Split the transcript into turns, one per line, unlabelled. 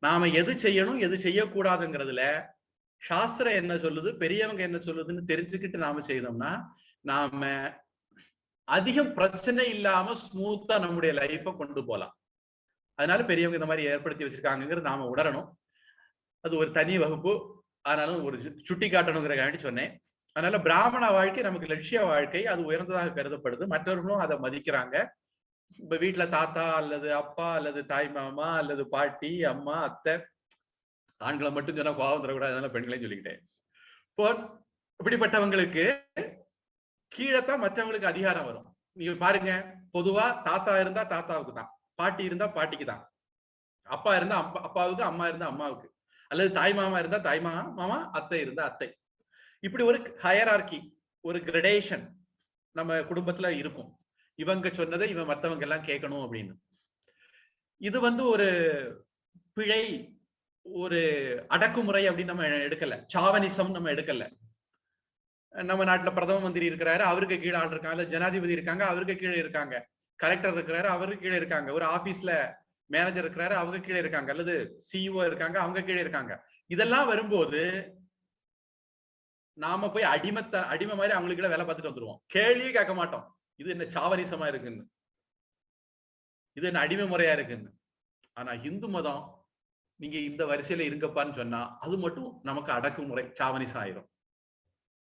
நாம எது செய்யணும் எது செய்யக்கூடாதுங்கிறதுல சாஸ்திரம் என்ன சொல்லுது பெரியவங்க என்ன சொல்லுதுன்னு தெரிஞ்சுக்கிட்டு நாம செய்தோம்னா நாம அதிகம் பிரச்சனை இல்லாம ஸ்மூத்தா நம்முடைய லைஃப கொண்டு போலாம். அதனால பெரியவங்க இந்த மாதிரி ஏற்படுத்தி வச்சிருக்காங்கிறது நாம உணரணும். அது ஒரு தனி வகுப்பு. அதனால ஒரு சுட்டி காட்டணுங்கிறக்காண்டி சொன்னேன். அதனால பிராமண வாழ்க்கை நமக்கு லட்சிய வாழ்க்கை அது உயர்ந்ததாக கருதப்படுது. மற்றவர்களும் அதை மதிக்கிறாங்க. இப்ப வீட்டுல தாத்தா அல்லது அப்பா அல்லது தாய் மாமா அல்லது பாட்டி அம்மா அத்தை ஆண்களை மட்டும் சொன்னா கோபம் தரக்கூடாது. அதனால பெண்களையும் சொல்லிக்கிட்டேன். இப்போ இப்படிப்பட்டவங்களுக்கு கீழத்தான் மற்றவங்களுக்கு அதிகாரம் வரும். நீங்க பாருங்க பொதுவா தாத்தா இருந்தா தாத்தாவுக்கு தான். பாட்டி இருந்தா பாட்டிக்கு தான். அப்பா இருந்தா அப்பா அப்பாவுக்கு அம்மா இருந்தா அம்மாவுக்கு. அல்லது தாய் மாமா இருந்தா தாய் மாமா மாமா அத்தை இருந்தா அத்தை. இப்படி ஒரு ஹயரார்கி ஒரு கிரடேஷன் நம்ம குடும்பத்துல இருக்கும். இவங்க சொன்னதை இவன் மத்தவங்க எல்லாம் கேட்கணும் அப்படின்னு. இது வந்து ஒரு பிழை ஒரு அடக்குமுறை அப்படின்னு நம்ம எடுக்கல. சாவனிசம் நம்ம எடுக்கல. நம்ம நாட்டுல பிரதம மந்திரி இருக்கிறாரு அவருக்கு கீழே ஆள் இருக்காங்க ஜனாதிபதி இருக்காங்க அவருக்கு கீழே இருக்காங்க. கலெக்டர் இருக்கிறாரு அவருக்கு கீழே இருக்காங்க. ஒரு ஆபீஸ்ல மேனேஜர் இருக்கிறாரு அவங்க கீழே இருக்காங்க. அல்லது சிஇஓ இருக்காங்க அவங்க கீழே இருக்காங்க. இதெல்லாம் வரும்போது நாம போய் அடிமத்த அடிமை மாதிரி அவங்களுக்கு வேலை பார்த்துட்டு வந்துருவோம். கேள்வியே கேட்க மாட்டோம். இது என்ன சாவரிசமா இருக்குன்னு. இது என்ன அடிமை முறையா இருக்குன்னு. ஆனா இந்து மதம் நீங்க இந்த வரிசையில இருங்கப்பான்னு சொன்னா அது மட்டும் நமக்கு அடக்குமுறை சாவனிசம் ஆயிரும்.